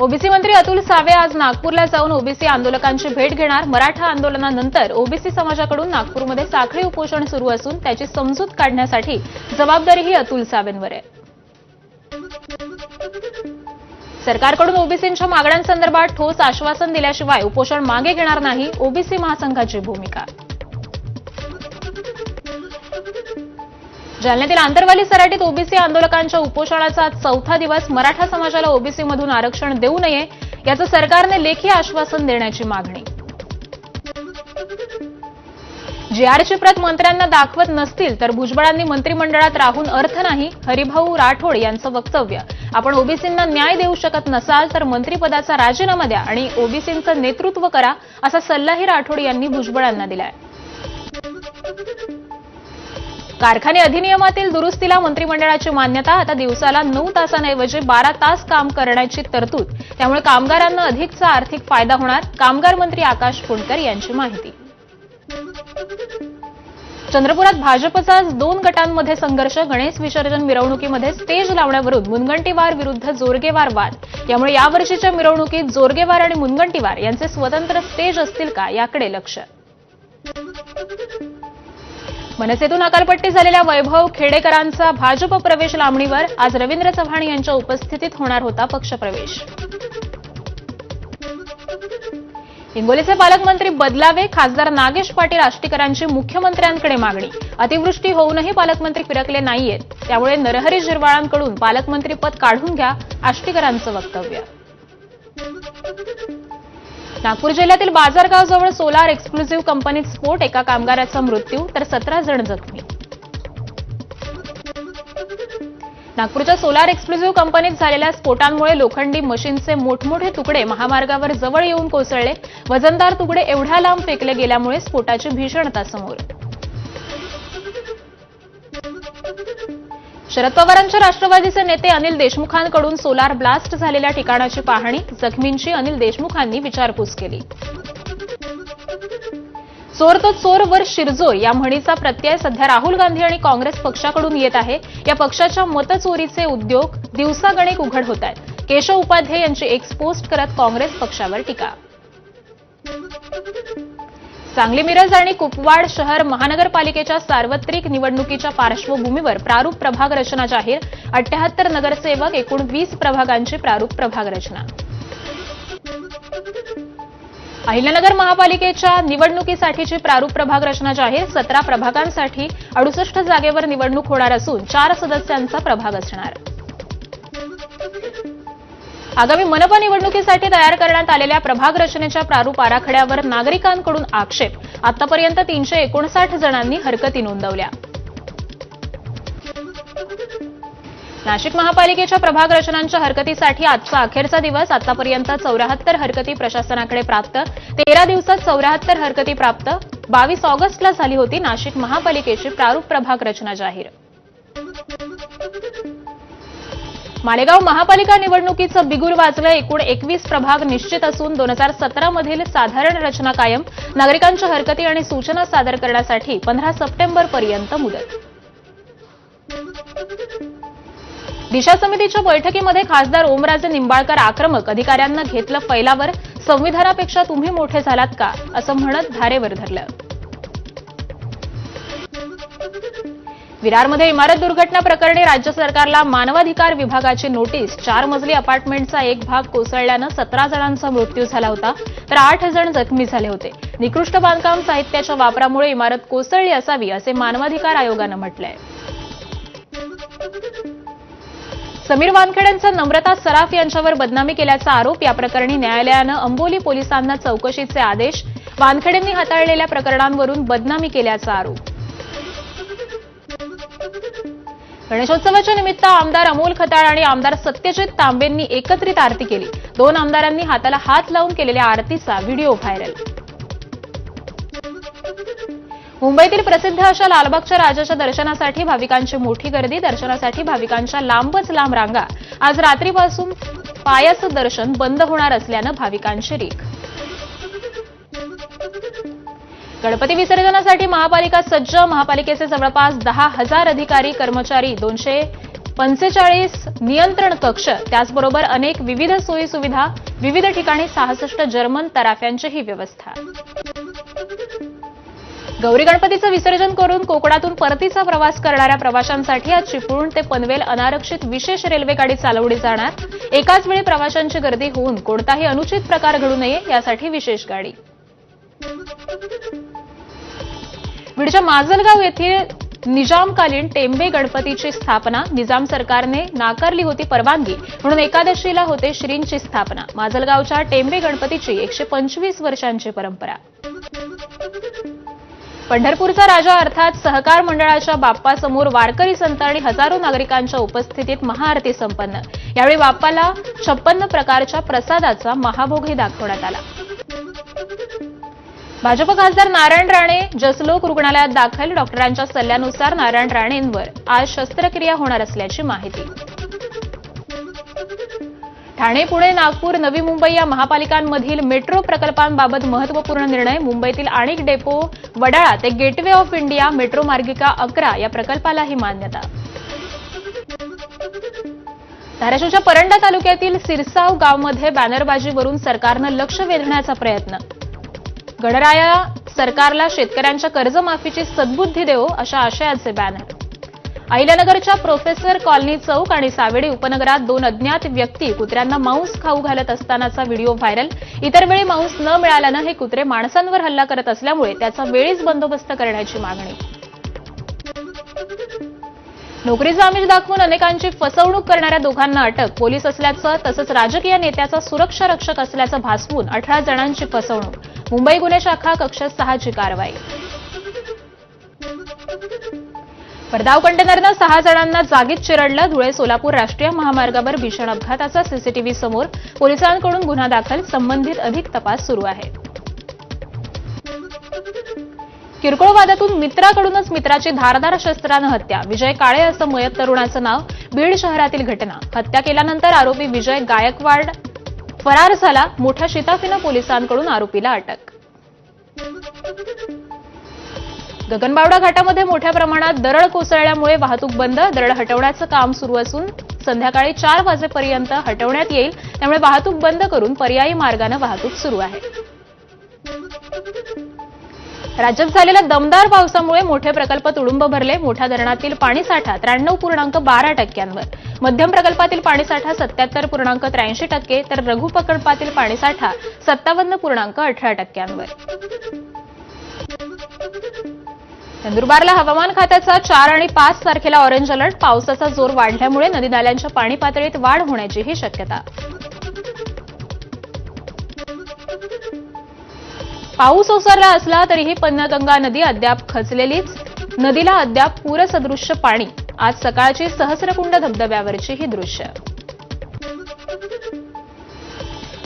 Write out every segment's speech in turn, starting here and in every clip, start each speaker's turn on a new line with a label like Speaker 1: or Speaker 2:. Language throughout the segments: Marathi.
Speaker 1: ओबीसी मंत्री अतुल सावे आज नागपूरला जाऊन ओबीसी आंदोलकांची भेट घेणार. मराठा आंदोलनानंतर ओबीसी समाजाकडून नागपूरमध्ये साखळी उपोषण सुरू असून त्याची समजूत काढण्यासाठी जबाबदारीही अतुल सावेंवर आहे. सरकारकडून ओबीसींच्या मागण्यांसंदर्भात ठोस आश्वासन दिल्याशिवाय उपोषण मागे घेणार नाही ओबीसी महासंघाची भूमिका. जालन्यातील आंतरवाली सराटीत ओबीसी आंदोलकांच्या उपोषणाचा चौथा दिवस मराठा समाजाला ओबीसीमधून आरक्षण देऊ नये याचं सरकारने लेखी आश्वासन देण्याची मागणी. जीआरची प्रत मंत्र्यांना दाखवत नसतील तर भुजबळांनी मंत्रिमंडळात राहून अर्थ नाही हरिभाऊ राठोड यांचं वक्तव्य. आपण ओबीसींना न्याय देऊ शकत नसाल तर मंत्रिपदाचा राजीनामा द्या आणि ओबीसींचं नेतृत्व करा असा सल्लाही राठोड यांनी भुजबळांना दिलाय. कारखाने अधिनियमातील दुरुस्तीला मंत्रिमंडळाची मान्यता आता दिवसाला नऊ तासांऐवजी बारा तास काम करण्याची तरतूद. त्यामुळे कामगारांना अधिकचा आर्थिक फायदा होणार कामगार मंत्री आकाश फुंडकर यांची माहिती. चंद्रपुरात भाजपचा दोन गटांमध्ये संघर्ष गणेश विसर्जन मिरवणुकीमध्ये स्टेज लावण्यावरून मुनगंटीवार विरुद्ध जोरगेवार वाद. यामुळे यावर्षीच्या मिरवणुकीत जोरगेवार आणि मुनगंटीवार यांचे स्वतंत्र स्टेज असतील का याकडे लक्ष. मनसेतून अकालपट्टी झालेल्या वैभव खेडेकरांचा भाजप प्रवेश लांबणीवर आज रवींद्र चव्हाण यांच्या उपस्थितीत होणार होता पक्षप्रवेश. हिंगोलीचे पालकमंत्री बदलावे खासदार नागेश पाटील आष्टीकरांची मुख्यमंत्र्यांकडे मागणी. अतिवृष्टी होऊनही पालकमंत्री फिरकले नाहीयेत. त्यामुळे नरहरी झिरवाळांकडून पालकमंत्री पद काढून घ्या आष्टीकरांचं वक्तव्य. नागपूर जिल्ह्यातील बाजारगावजवळ सोलार एक्सक्लुझिव्ह कंपनीत स्फोट एका कामगाराचा मृत्यू तर सतरा जण जखमी. नागपूरच्या सोलार एक्सक्लुझिव्ह कंपनीत झालेल्या स्फोटांमुळे लोखंडी मशीनचे मोठमोठे तुकडे महामार्गावर जवळ येऊन कोसळले. वजनदार तुकडे एवढ्या लांब फेकले गेल्यामुळे स्फोटाची भीषणता समोर. शरद पवारांच्या राष्ट्रवादीचे नेते अनिल देशमुखांकडून सोलार ब्लास्ट झालेल्या ठिकाणाची पाहणी जखमींची अनिल देशमुखांनी विचारपूस केली. चोर तो चोर वर शिरजोर या म्हणीचा प्रत्यय सध्या राहुल गांधी आणि काँग्रेस पक्षाकडून येत आहे. या पक्षाच्या मतचोरीचे उद्योग दिवसागणिक उघड होत आहेत. केशव उपाध्याय यांची एक्सपोस्ट करत काँग्रेस पक्षावर टीका. सांगली मिरज आणि कुपवाड शहर महानगरपालिकेच्या सार्वत्रिक निवडणुकीच्या पार्श्वभूमीवर प्रारूप प्रभाग रचना जाहीर. अठ्याहत्तर नगरसेवक एकूण वीस प्रभागांची प्रारूप प्रभाग रचना. अहिल्यानगर महापालिकेच्या निवडणुकीसाठीची प्रारूप प्रभाग रचना जाहीर. सतरा प्रभागांसाठी अडुसष्ट जागेवर निवडणूक होणार असून चार सदस्यांचा प्रभाग असणार. आगामी मनपा निवडणुकीसाठी तयार करण्यात आलेल्या प्रभाग रचनेच्या प्रारूप आराखड्यावर नागरिकांकडून आक्षेप. आतापर्यंत तीनशे एकोणसाठ जणांनी हरकती नोंदवल्या. नाशिक महापालिकेच्या प्रभाग रचनांच्या हरकतीसाठी आजचा अखेरचा दिवस. आतापर्यंत चौऱ्याहत्तर हरकती प्रशासनाकडे प्राप्त. तेरा दिवसात चौऱ्याहत्तर हरकती प्राप्त. बावीस ऑगस्टला झाली होती नाशिक महापालिकेची प्रारूप प्रभाग रचना जाहीर. मालेगाव महापालिका निवडणुकीचं बिगुल वाजलं. एकूण एकवीस प्रभाग निश्चित असून दोन हजार सतरा मधील साधारण रचना कायम. नागरिकांच्या हरकती आणि सूचना सादर करण्यासाठी पंधरा सप्टेंबरपर्यंत मुदत. दिशा समितीच्या बैठकीमध्ये खासदार ओमराजे निंबाळकर आक्रमक अधिकाऱ्यांना घेतलं फैलावर संविधानापेक्षा तुम्ही मोठे झालात का? असं म्हणत धारेवर धरलं. विरारमध्ये इमारत दुर्घटना प्रकरणी राज्य सरकारला मानवाधिकार विभागाची नोटीस. चार मजली अपार्टमेंटचा एक भाग कोसळल्यानं सतरा जणांचा मृत्यू झाला होता तर आठ जण जखमी झाले होते. निकृष्ट बांधकाम साहित्याच्या वापरामुळे इमारत कोसळली असावी असे मानवाधिकार आयोगानं म्हटलंय. समीर वानखेड्यांचा नम्रता सराफ यांच्यावर बदनामी केल्याचा आरोप या प्रकरणी न्यायालयानं अंबोली पोलिसांना चौकशीचे आदेश. वानखेडेंनी हाताळलेल्या प्रकरणांवरून बदनामी केल्याचा आरोप. गणेशोत्सवाच्या निमित्त आमदार अमोल खताळ आणि आमदार सत्यजित तांबेंनी एकत्रित आरती केली. दोन आमदारांनी हाताला हात लावून केलेल्या आरतीचा व्हिडिओ व्हायरल. मुंबईतील प्रसिद्ध अशा लालबागच्या राजाच्या दर्शनासाठी भाविकांची मोठी गर्दी दर्शनासाठी भाविकांच्या लांबच लांब रांगा. आज रात्रीपासून पायाचं दर्शन बंद होणार असल्यानं भाविकांची रीक गणपती विसर्जनासाठी महापालिका सज्ज. महापालिकेचे जवळपास दहा हजार अधिकारी कर्मचारी दोनशे पंचेचाळीस नियंत्रण कक्ष त्याचबरोबर अनेक विविध सोयी सुविधा विविध ठिकाणी सहासष्ट जर्मन तराफ्यांचीही व्यवस्था. गौरी गणपतीचं विसर्जन करून कोकणातून परतीचा प्रवास करणाऱ्या प्रवाशांसाठी आज चिपळूण ते पनवेल अनारक्षित विशेष रेल्वे गाडी चालवली जाणार. एकाच वेळी प्रवाशांची गर्दी होऊन कोणताही अनुचित प्रकार घडू नये यासाठी विशेष गाडी. बीडच्या माजलगाव येथील निजामकालीन टेंबे गणपतीची स्थापना निजाम सरकारने नाकारली होती परवानगी म्हणून एकादशीला होते श्रींची स्थापना. माजलगावच्या टेंबे गणपतीची एकशे पंचवीस वर्षांची परंपरा. पंढरपूरचा राजा अर्थात सहकार मंडळाच्या बाप्पासमोर वारकरी संत आणि हजारो नागरिकांच्या उपस्थितीत महाआरती संपन्न. यावेळी बाप्पाला छप्पन्न प्रकारच्या प्रसादाचा महाभोगही दाखवण्यात आला. भाजप खासदार नारायण राणे जसलोक रुग्णालयात दाखल डॉक्टरांच्या सल्ल्यानुसार नारायण राणेंवर आज शस्त्रक्रिया होणार असल्याची माहिती. ठाणे पुणे नागपूर नवी मुंबई या महापालिकांमधील मेट्रो प्रकल्पांबाबत महत्त्वपूर्ण निर्णय मुंबईतील आणिक डेपो वडाळा ते गेटवे ऑफ इंडिया मेट्रो मार्गिका अकरा या प्रकल्पालाही मान्यता. धाराशिवच्या परंडा तालुक्यातील सिरसाव गावमध्ये बॅनरबाजीवरून सरकारनं लक्ष वेधण्याचा प्रयत्न गणराया सरकारला शेतकऱ्यांच्या कर्जमाफीची सद्बुद्धी देवो अशा आशयाचे बॅनर. अहिल्यानगरच्या प्रोफेसर कॉलनी चौक आणि सावेडी उपनगरात दोन अज्ञात व्यक्ती कुत्र्यांना मांस खाऊ घालत असतानाचा व्हिडिओ व्हायरल. इतर वेळी मांस न मिळाल्यानं हे कुत्रे माणसांवर हल्ला करत असल्यामुळे त्याचा वेळीच बंदोबस्त करण्याची मागणी. नोकरीचा आमिष दाखवून अनेकांची फसवणूक करणाऱ्या दोघांना अटक. पोलीस असल्याचं तसंच राजकीय नेत्याचा सुरक्षा रक्षक असल्याचं भासवून अठरा जणांची फसवणूक. मुंबई गुन्हे शाखा कक्षात सहाची कारवाई. भरधाव कंटेनरनं सहा जणांना जागीच चिरडलं. धुळे सोलापूर राष्ट्रीय महामार्गावर भीषण अपघाताचा सीसीटीव्ही समोर पोलिसांकडून गुन्हा दाखल. संबंधित अधिक तपास सुरू आहे. किरकोळ वादातून मित्राकडूनच मित्राची धारदार शस्त्रानं हत्या. विजय काळे असं मयत तरुणाचं नाव बीड शहरातील घटना. हत्या केल्यानंतर आरोपी विजय गायकवाड फरार झाला मोठ्या शिताफीनं पोलिसांकडून आरोपीला अटक. गगनबावडा घाटामध्ये मोठ्या प्रमाणात दरड कोसळल्यामुळे वाहतूक बंद दरड हटवण्याचं काम सुरू असून संध्याकाळी चार वाजेपर्यंत हटवण्यात येईल त्यामुळे वाहतूक बंद करून पर्यायी मार्गानं वाहतूक सुरू आहे. राज्यात झालेल्या दमदार पावसामुळे मोठे प्रकल्प तुडुंब भरले. मोठ्या धरणातील पाणीसाठा त्र्याण्णव पूर्णांक बारा टक्क्यांवर. मध्यम प्रकल्पातील पाणीसाठा सत्याहत्तर पूर्णांक त्र्याऐंशी टक्के तर लघु प्रकल्पातील पाणीसाठा सत्तावन्न पूर्णांक अठरा टक्क्यांवर. नंदुरबारला हवामान खात्याचा चार आणि पाच तारखेला ऑरेंज अलर्ट पावसाचा जोर वाढल्यामुळे नदी नाल्यांच्या पाणी पातळीत वाढ होण्याचीही शक्यता. पाऊस ओसरला असला तरीही पन्नगंगा नदी अद्याप खचलेलीच. नदीला अद्याप पूरसदृश्य पाणी. आज सकाळची सहस्रकुंड धबधब्यावरची ही दृश्य.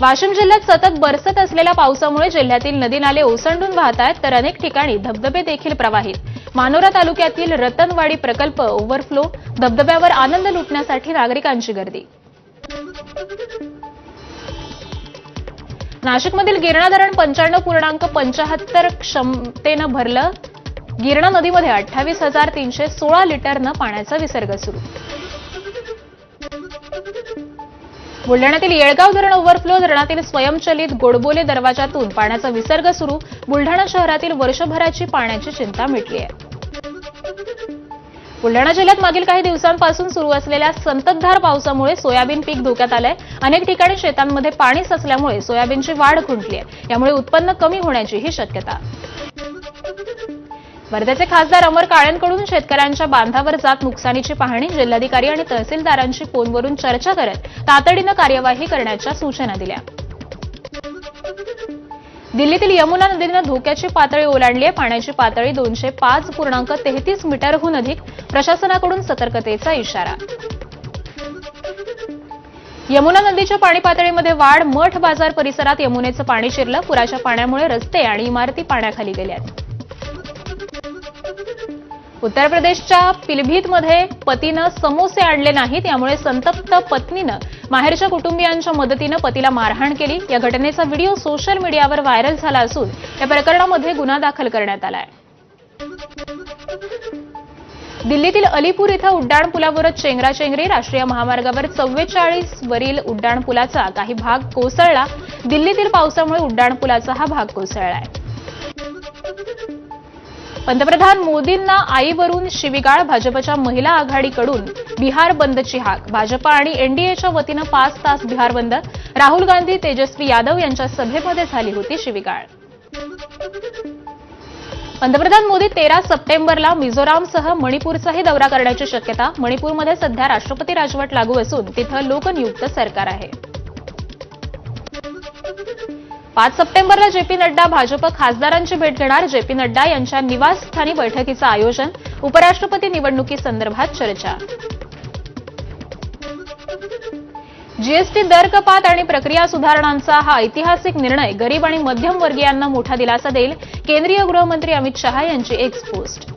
Speaker 1: वाशिम जिल्ह्यात सतत बरसत असलेल्या पावसामुळे जिल्ह्यातील नदी नाले ओसंडून वाहत आहेत तर अनेक ठिकाणी धबधबे देखील प्रवाहित. मानोरा तालुक्यातील रतनवाडी प्रकल्प ओव्हरफ्लो धबधब्यावर आनंद लुटण्यासाठी नागरिकांची गर्दी. नाशिकमधील गिरणा धरण पंच्याण्णव पूर्णांक पंचाहत्तर क्षमतेनं भरलं. गिरणा नदीमध्ये अठ्ठावीस हजार तीनशे सोळा लिटरनं पाण्याचा विसर्ग सुरू. बुलढाण्यातील येळगाव धरण ओव्हरफ्लो धरणातील स्वयंचलित गोडबोले दरवाजातून पाण्याचा विसर्ग सुरू. बुलढाणा शहरातील वर्षभराची पाण्याची चिंता मिटली आहे. बुलढाणा जिल्ह्यात मागील काही दिवसांपासून सुरू असलेल्या संततधार पावसामुळे सोयाबीन पीक धोक्यात आलंय. अनेक ठिकाणी शेतांमध्ये पाणी साचल्यामुळे सोयाबीनची वाढ खुंटली आहे यामुळे उत्पन्न कमी होण्याचीही शक्यता. वर्ध्याचे खासदार अमर काळ्यांकडून शेतकऱ्यांच्या बांधावर जात नुकसानीची पाहणी जिल्हाधिकारी आणि तहसीलदारांशी फोनवरून चर्चा करत तातडीनं कार्यवाही करण्याच्या सूचना दिल्या. दिल्लीतील यमुना नदीनं धोक्याची पातळी ओलांडली आहे. पाण्याची पातळी दोनशे पाच पूर्णांक तेहतीस मीटरहून अधिक. प्रशासनाकडून सतर्कतेचा इशारा. यमुना नदीच्या पाणी पातळीमध्ये वाढ मठ बाजार परिसरात यमुनेचं पाणी शिरलं. पुराच्या पाण्यामुळे रस्ते आणि इमारती पाण्याखाली गेल्यात. उत्तर प्रदेशच्या पिलभीतमध्ये पतीनं समोसे आणले नाहीत यामुळे संतप्त पत्नीनं माहेरच्या कुटुंबियांच्या मदतीनं पतीला मारहाण केली. या घटनेचा व्हिडिओ सोशल मीडियावर व्हायरल झाला असून या प्रकरणामध्ये गुन्हा दाखल करण्यात आला आहे दिल्लीतील अलीपूर इथं उड्डाणपुलावरच चेंगराचेंगरी राष्ट्रीय महामार्गावर चव्वेचाळीस वरील उड्डाणपुलाचा काही भाग कोसळला. दिल्लीतील पावसामुळे उड्डाणपुलाचा हा भाग कोसळलाय. पंतप्रधान मोदींना आईवरून शिवीगाळ भाजपच्या महिला आघाडीकडून बिहार बंदची हाक. भाजप आणि एनडीएच्या वतीनं पाच तास बिहार बंद. राहुल गांधी तेजस्वी यादव यांच्या सभेमध्ये झाली होती शिवीगाळ. पंतप्रधान मोदी तेरा सप्टेंबरला मिझोरामसह मणिपूरचाही दौरा करण्याची शक्यता. मणिपूरमध्ये सध्या राष्ट्रपती राजवट लागू असून तिथं लोकनियुक्त सरकार आहे. पाच सप्टेंबरला जेपी नड्डा भाजप खासदारांची भेट घेणार. जेपी नड्डा यांच्या निवासस्थानी बैठकीचं आयोजन उपराष्ट्रपती निवडणुकीसंदर्भात चर्चा. जीएसटी दर कपात आणि प्रक्रिया सुधारणांचा हा ऐतिहासिक निर्णय गरीब आणि मध्यमवर्गीयांना मोठा दिलासा देईल केंद्रीय गृहमंत्री अमित शहा यांची एक्स पोस्ट.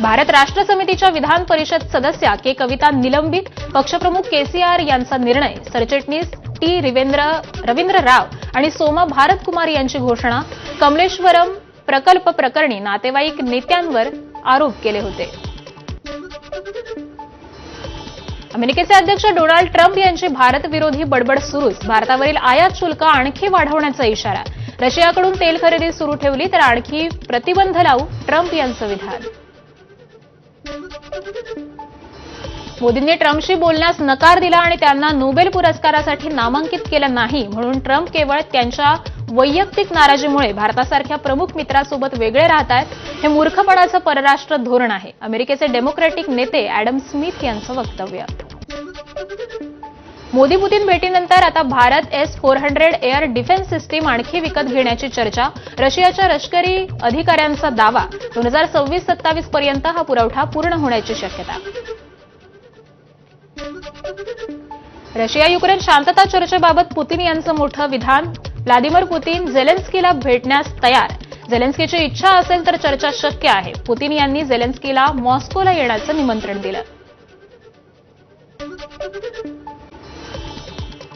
Speaker 1: भारत राष्ट्र समितीच्या विधान परिषद सदस्या के कविता निलंबित पक्षप्रमुख केसीआर यांचा निर्णय सरचिटणीस टी रवींद्र रवींद्र राव आणि सोमा भारत कुमार यांची घोषणा कमलेश्वरम प्रकल्प प्रकरणी नातेवाईक नेत्यांवर आरोप केले होते. अमेरिकेचे अध्यक्ष डोनाल्ड ट्रम्प यांची भारत विरोधी बडबड सुरूच. भारतावरील आयात शुल्क आणखी वाढवण्याचा इशारा. रशियाकडून तेल खरेदी सुरू ठेवली तर आणखी प्रतिबंध लावू ट्रम्प यांचं विधान. मोदींनी ट्रम्पशी बोलण्यास नकार दिला आणि त्यांना नोबेल पुरस्कारासाठी नामांकित केलं नाही म्हणून ट्रम्प केवळ त्यांच्या वैयक्तिक नाराजीमुळे भारतासारख्या प्रमुख मित्रासोबत वेगळे राहत आहेत हे मूर्खपणाचं परराष्ट्र धोरण आहे. अमेरिकेचे डेमोक्रॅटिक नेते अॅडम स्मिथ यांचं वक्तव्य. मोदी पुतीन भेटीनंतर आता Bharat S four hundred air defence system आणखी विकत घेण्याची चर्चा रशियाच्या लष्करी अधिकाऱ्यांचा दावा. दोन हजार सव्वीस सत्तावीस पर्यंत हा पुरवठा पूर्ण होण्याची शक्यता. रशिया युक्रेन शांतता चर्चेबाबत पुतीन यांचं मोठं विधान. व्लादिमीर पुतीन झेलेन्स्कीला भेटण्यास तयार. झेलेन्स्कीची इच्छा असेल तर चर्चा शक्य आहे. पुतीन यांनी झेलेन्स्कीला मॉस्कोला येण्याचं निमंत्रण दिलं.